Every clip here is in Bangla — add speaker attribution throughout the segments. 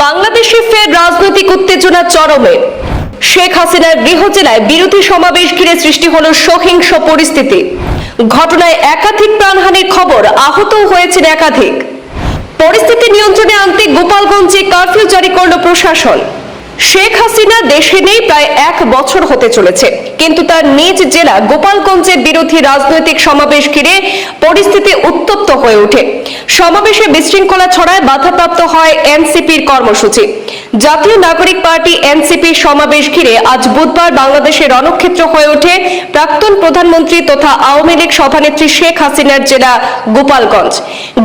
Speaker 1: বাংলাদেশে ফের রাজনৈতিক উত্তেজনা চরমে। শেখ হাসিনার গৃহ জেলায় বিরোধী সমাবেশ ঘিরে সৃষ্টি হল সহিংস পরিস্থিতি। ঘটনায় একাধিক প্রাণহানির খবর আহত হয়েছেন একাধিক। পরিস্থিতি নিয়ন্ত্রণে আনতে গোপালগঞ্জে কারফিউ জারি করল প্রশাসন। শেখ হাসিনা দেশে নেই প্রায় এক বছর হতে চলেছে। কিন্তু তার নিজ জেলা গোপালগঞ্জের বিরোধী রাজনৈতিক সমাবেশ ঘিরে পরিস্থিতি উত্তপ্ত হয়ে ওঠে। সমাবেশে বিশৃঙ্খলা ছড়ায় বাধাপ্রাপ্ত হয় এনসিপির কর্মসূচি। জাতীয় নাগরিক পার্টি এনসিপির সমাবেশ ঘিরে আজ বুধবার বাংলাদেশে রণক্ষেত্র হয়ে ওঠে প্রাক্তন প্রধানমন্ত্রী তথা আওয়ামী লীগ সভানেত্রী শেখ হাসিনার জেলা গোপালগঞ্জ।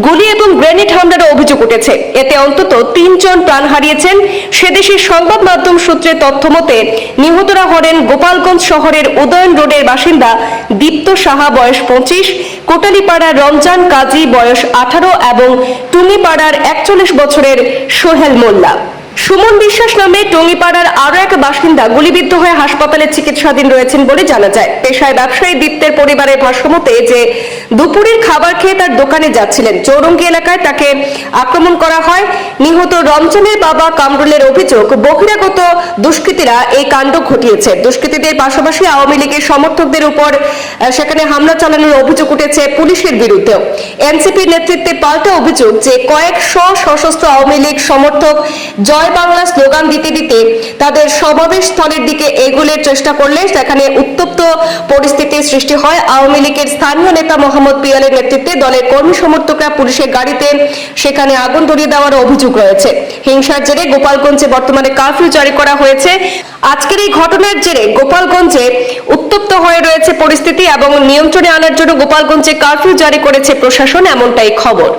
Speaker 1: গুলি এবং গ্রেনেড হামলার অভিযোগ উঠেছে। এতে অন্তত তিনজন প্রাণ হারিয়েছেন। সেদেশের সংবাদ মাধ্যম সূত্রে তথ্য মতে, নিহতরা হলেন গোপালগঞ্জ শহরের উদয়ন রোডের বাসিন্দা দীপ্ত সাহা, বয়স পঁচিশ, কোটালিপাড়ার রমজান কাজী, বয়স আঠারো, এবং টুঙ্গিপাড়ার একচল্লিশ বছরের সোহেল মোল্লা। সুমন বিশ্বাস নামে টঙ্গিপাড়ার আরও এক বাসিন্দা গুলিবিদ্ধ হয়ে হাসপাতালে চিকিৎসাধীন রয়েছেন বলে জানা যায়। পেশায় ব্যবসায়ী দীপ্তের পরিবারের ভাষ্যমতে যে দুপুরের খাবার খেয়ে তার দোকানে যাচ্ছিলেন। চৌরঙ্গি এলাকায় তাকে আক্রমণ করা হয়। নিহত রমজানের বাবা কামরুলের অভিযোগ, বহিরাগত দুষ্কৃতীরা এই কাণ্ড ঘটিয়েছে। দুষ্কৃতীদের পাশাপাশি আওয়ামী লীগের সমর্থকদের উপর সেখানে হামলা চালানোর অভিযোগ উঠেছে পুলিশের বিরুদ্ধেও। এনসিপির নেতৃত্বে পাল্টা অভিযোগ যে কয়েকশো সশস্ত্র আওয়ামী লীগ সমর্থক জয় বাংলা স্লোগান দিতে দিতে তাদের সমাবেশ স্থলের দিকে এগুলের চেষ্টা করলে সেখানে উত্তপ্ত পরিস্থিতির সৃষ্টি হয়। আওয়ামী লীগের স্থানীয় নেতা মোহাম্মদ পিয়ালের নেতৃত্বে দলের কর্মী সমর্থকরা পুলিশের গাড়িতে সেখানে আগুন ধরিয়ে দেওয়ার অভিযোগ রয়েছে। হিংসার জেরে গোপালগঞ্জে বর্তমানে কারফিউ জারি করা হয়েছে। আজকের এই ঘটনার জেরে গোপালগঞ্জে উত্তপ্ত হয়ে রয়েছে পরিস্থিতি এবং নিয়ন্ত্রণে আনার জন্য গোপালগঞ্জে কারফিউ জারি করেছে প্রশাসন, এমনটাই খবর।